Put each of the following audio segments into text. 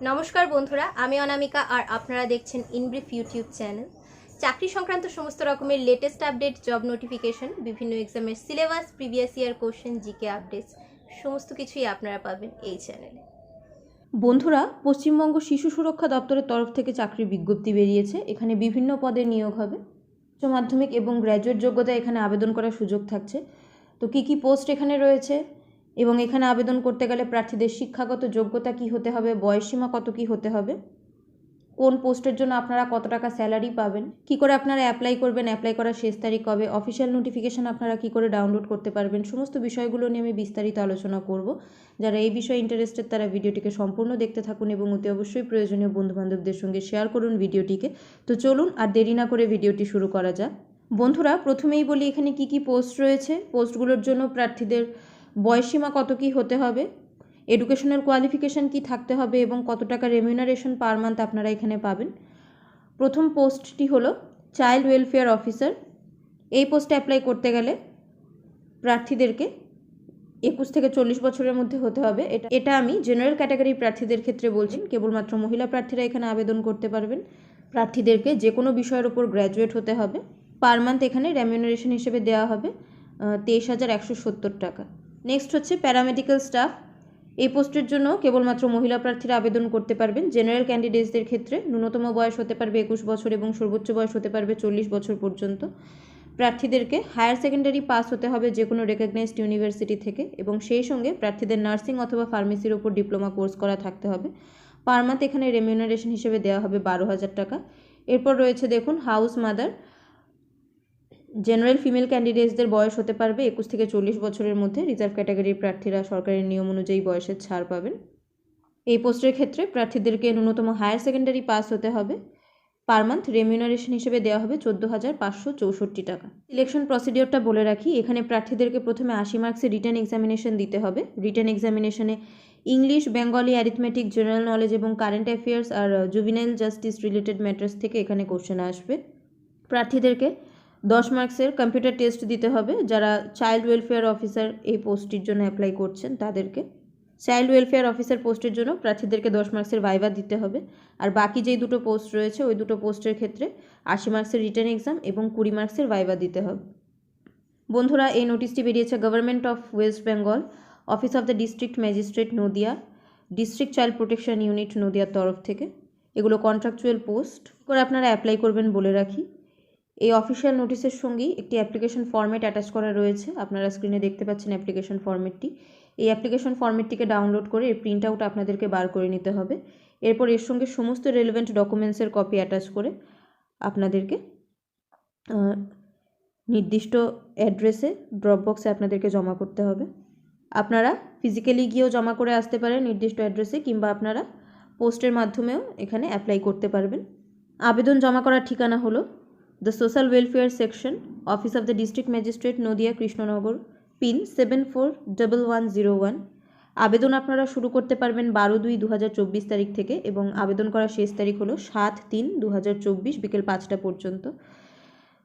নমস্কার বন্ধুরা, আমি অনামিকা আর আপনারা দেখছেন ইনব্রিফ ইউটিউব চ্যানেল। চাকরি সংক্রান্ত সমস্ত রকমের লেটেস্ট আপডেট জব নোটিফিকেশন বিভিন্ন এক্সামের syllabus previous year question GK updates সমস্ত কিছুই আপনারা পাবেন এই চ্যানেলে বন্ধুরা, পশ্চিমবঙ্গ শিশু সুরক্ষা দপ্তরের তরফ থেকে চাকরির বিজ্ঞপ্তি বেরিয়েছে। এখানে বিভিন্ন পদে নিয়োগ হবে। উচ্চ মাধ্যমিক এবং গ্র্যাজুয়েট যোগ্যতা এখানে আবেদন করার সুযোগ থাকছে। তো কী কী পোস্ট এখানে রয়েছে? এবং এখানে আবেদন করতে গেলে প্রার্থীদের শিক্ষাগত যোগ্যতা কি হতে হবে, বয়সসীমা কত কি হতে হবে, কোন পোস্টের জন্য আপনারা কত টাকা স্যালারি পাবেন, কি করে আপনারা অ্যাপ্লাই করবেন, অ্যাপ্লাই করার শেষ তারিখ কবে অফিসিয়াল নোটিফিকেশান আপনারা কি করে ডাউনলোড করতে পারবেন, সমস্ত বিষয়গুলো নিয়ে আমি বিস্তারিত আলোচনা করব। যারা এই বিষয়ে ইন্টারেস্টেড তারা ভিডিওটিকে সম্পূর্ণ দেখতে থাকুন এবং অতি অবশ্যই প্রয়োজনীয় বন্ধুবান্ধবদের সঙ্গে শেয়ার করুন ভিডিওটিকে। তো চলুন আর দেরি না করে ভিডিওটি শুরু করা যাক। বন্ধুরা, প্রথমেই বলি এখানে কি কি পোস্ট রয়েছে পোস্টগুলোর জন্য প্রার্থীদের বয়সসীমা কত কি হতে হবে? এডুকেশনাল কোয়ালিফিকেশান কি থাকতে হবে এবং কত টাকা রেমিউনারেশন পার মান্থ আপনারা এখানে পাবেন? প্রথম পোস্টটি হলো চাইল্ড ওয়েলফেয়ার অফিসার এই পোস্টে অ্যাপ্লাই করতে গেলে প্রার্থীদেরকে একুশ থেকে চল্লিশ বছরের মধ্যে হতে হবে। এটা এটা আমি জেনারেল ক্যাটাগরি প্রার্থীদের ক্ষেত্রে বলছি, কেবলমাত্র মহিলা প্রার্থীরা এখানে আবেদন করতে পারবেন। প্রার্থীদেরকে যে কোনো বিষয়ের উপর গ্র্যাজুয়েট হতে হবে। পার মান্থ এখানে রেমিউনারেশন হিসেবে দেওয়া হবে তেইশ হাজার একশো সত্তর টাকা। নেক্সট হচ্ছে প্যারামেডিক্যাল স্টাফ এই পোস্টের জন্য কেবলমাত্র মহিলা প্রার্থীরা আবেদন করতে পারবেন। জেনারেল ক্যান্ডিডেটসদের ক্ষেত্রে ন্যূনতম বয়স হতে পারবে একুশ বছর এবং সর্বোচ্চ বয়স হতে পারবে চল্লিশ বছর পর্যন্ত। প্রার্থীদেরকে হায়ার সেকেন্ডারি পাস হতে হবে যে কোনো রেকগনাইজড ইউনিভার্সিটি থেকে এবং সেই সঙ্গে প্রার্থীদের নার্সিং অথবা ফার্মেসির ওপর ডিপ্লোমা কোর্স করা থাকতে হবে। পার মান্থ এখানে রেমিউনারেশন হিসেবে দেওয়া হবে বারো হাজার টাকা। এরপর রয়েছে দেখুন হাউস মাদার জেনারেল ফিমেল ক্যান্ডিডেটসদের বয়স হতে পারবে একুশ থেকে চল্লিশ বছরের মধ্যে। রিজার্ভ ক্যাটাগরির প্রার্থীরা সরকারের নিয়ম অনুযায়ী বয়সের ছাড় পাবেন। এই পোস্টের ক্ষেত্রে প্রার্থীদেরকে ন্যূনতম হায়ার সেকেন্ডারি পাস হতে হবে। পার মান্থ রেমিউনারেশন হিসেবে দেওয়া হবে চোদ্দ হাজার পাঁচশো চৌষট্টি টাকা। সিলেকশন প্রসিডিওরটা বলে রাখি, এখানে প্রার্থীদেরকে প্রথমে আশি মার্কসের রিটার্ন এক্সামিনেশন দিতে হবে। Written এক্সামিনেশনে English, Bengali arithmetic general knowledge এবং কারেন্ট অ্যাফেয়ার্স আর জুবিনাইল জাস্টিস রিলেটেড ম্যাটার্স থেকে এখানে কোশ্চেন আসবে। প্রার্থীদেরকে দশ মার্কসের কম্পিউটার টেস্ট দিতে হবে। যারা চাইল্ড ওয়েলফেয়ার অফিসার এই পোস্টটির জন্য অ্যাপ্লাই করছেন, তাদেরকে চাইল্ড ওয়েলফেয়ার অফিসার পোস্টের জন্য প্রার্থীদেরকে দশ মার্কসের ভাইভা দিতে হবে। আর বাকি যেই দুটো পোস্ট রয়েছে, ওই দুটো পোস্টের ক্ষেত্রে আশি মার্কসের রিটার্ন এক্সাম এবং কুড়ি মার্কসের ভাইবা দিতে হবে। বন্ধুরা, এই নোটিশটি বেরিয়েছে government of West Bengal office of the district magistrate Nadia district child protection unit নদিয়ার তরফ থেকে। এগুলো কন্ট্রাকচুয়াল পোস্ট করে আপনারা অ্যাপ্লাই করবেন বলে রাখি। এই অফিসিয়াল নোটিশের সঙ্গেই একটি অ্যাপ্লিকেশন ফর্মেট অ্যাটাচ করা রয়েছে। আপনারা স্ক্রিনে দেখতে পাচ্ছেন অ্যাপ্লিকেশন ফর্মেটটি এই অ্যাপ্লিকেশন ফর্মেটটিকে ডাউনলোড করে এর প্রিন্ট আউট আপনাদেরকে বার করে নিতে হবে। এরপর এর সঙ্গে সমস্ত রেলেভেন্ট ডকুমেন্টসের কপি অ্যাটাচ করে আপনাদেরকে নির্দিষ্ট অ্যাড্রেসে ড্রপ বক্সে আপনাদেরকে জমা করতে হবে। আপনারা ফিজিক্যালি গিয়েও জমা করে আসতে পারেন নির্দিষ্ট অ্যাড্রেসে, কিংবা আপনারা পোস্টের মাধ্যমেও এখানে অ্যাপ্লাই করতে পারবেন। আবেদন জমা করার ঠিকানা হলো the social welfare section office of the district magistrate Nadia Krishnanagar pin seven four double one zero one আবেদন আপনারা শুরু করতে পারবেন বারো দুই দু তারিখ থেকে এবং আবেদন করার শেষ তারিখ হলো সাত তিন দু হাজার চব্বিশ বিকেল পাঁচটা পর্যন্ত।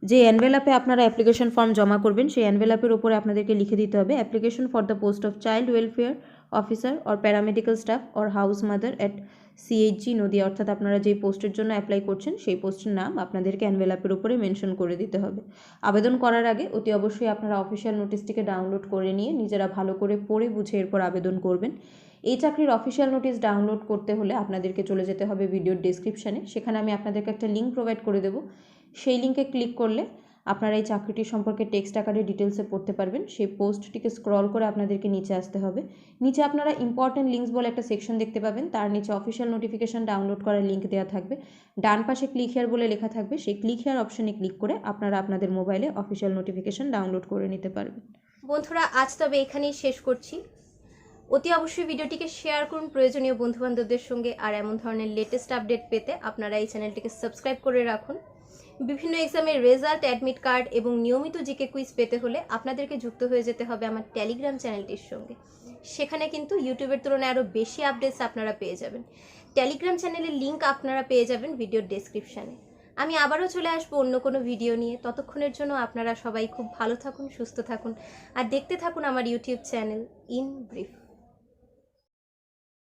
যে অ্যানভেলাপে আপনারা অ্যাপ্লিকেশন ফর্ম জমা করবেন, সেই অ্যানভেলাপের ওপরে আপনাদেরকে লিখে দিতে হবে application for the post of child welfare officer or paramedical staff or house mother at CHG নদী। অর্থাৎ আপনারা যেই পোস্টের জন্য অ্যাপ্লাই করছেন, সেই পোস্টের নাম আপনাদেরকে অ্যানভেলাপের উপরে মেনশন করে দিতে হবে। আবেদন করার আগে অতি অবশ্যই আপনারা অফিসিয়াল নোটিশটিকে ডাউনলোড করে নিয়ে নিজেরা ভালো করে পড়ে বুঝে এরপর আবেদন করবেন। এই চাকরির অফিসিয়াল নোটিশ ডাউনলোড করতে হলে আপনাদেরকে চলে যেতে হবে ভিডিওর ডিসক্রিপশানে সেখানে আমি আপনাদেরকে একটা লিঙ্ক প্রোভাইড করে দেবো। সেই লিঙ্কে ক্লিক করলে আপনারা এই চাকরিটি সম্পর্কে টেক্সট আকারে ডিটেলসে পড়তে পারবেন। সেই পোস্টটিকে স্ক্রল করে আপনাদেরকে নিচে আসতে হবে। নিচে আপনারা ইম্পর্টেন্ট লিঙ্কস বলে একটা সেকশন দেখতে পাবেন। তার নিচে অফিসিয়াল নোটিফিকেশন ডাউনলোড করার লিঙ্ক দেওয়া থাকবে। ডান পাশে ক্লিক হেয়ার বলে লেখা থাকবে। সেই ক্লিক হেয়ার অপশনে ক্লিক করে আপনারা আপনাদের মোবাইলে অফিসিয়াল নোটিফিকেশন ডাউনলোড করে নিতে পারবেন। বন্ধুরা, আজ তবে এখানেই শেষ করছি। অতি অবশ্যই ভিডিওটিকে শেয়ার করুন প্রয়োজনীয় বন্ধুবান্ধবদের সঙ্গে। আর এমন ধরনের লেটেস্ট আপডেট পেতে আপনারা এই চ্যানেলটিকে সাবস্ক্রাইব করে রাখুন। বিভিন্ন এক্সামের রেজাল্ট, অ্যাডমিট কার্ড এবং নিয়মিত জিকে কুইজ পেতে হলে আপনাদেরকে যুক্ত হয়ে যেতে হবে আমার টেলিগ্রাম চ্যানেলটির সঙ্গে। সেখানে কিন্তু ইউটিউবের তুলনায় আরও বেশি আপডেটস আপনারা পেয়ে যাবেন। টেলিগ্রাম চ্যানেলের লিঙ্ক আপনারা পেয়ে যাবেন ভিডিওর ডেসক্রিপশানে। আমি আবারও চলে আসব অন্য কোনো ভিডিও নিয়ে। ততক্ষণের জন্য আপনারা সবাই খুব ভালো থাকুন, সুস্থ থাকুন। আর দেখতে থাকুন আমার ইউটিউব চ্যানেল ইন ব্রিফ।